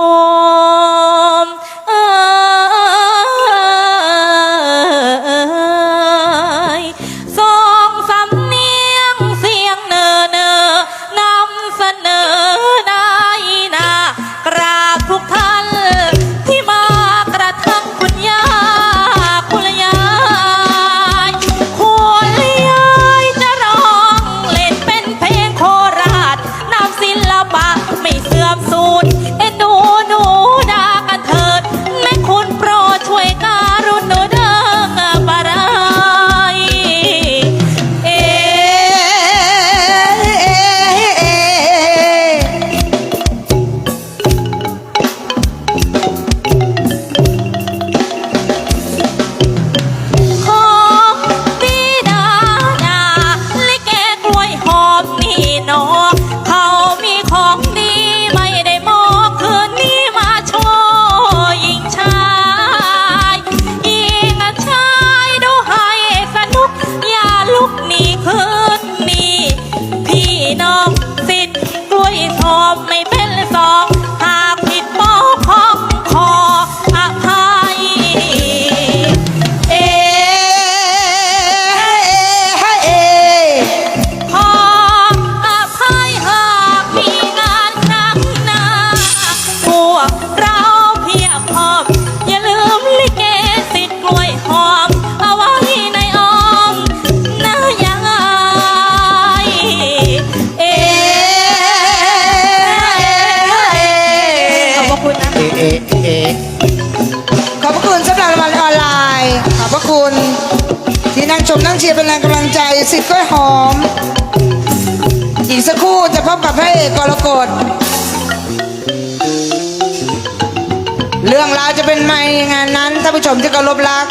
all. น้องสิทธิ์กล้วยหอมไม่เป็นสองหากผิดปอกของขออภัยเอเอขออภัยหากมีงานครั้งหน้าพวกเรา เอเอเอขอบพระคุณสำหรับรางวัลออนไลน์ ขอบพระคุณ ที่นั่งชมนั่งเชียร์เป็นแรงกำลังใจสิทธิ์กล้วยหอม อีกสักครู่จะพบกับพระเอกกรกฎเรื่องราวจะเป็นไงงานนั้นท่านผู้ชมที่เคารพรัก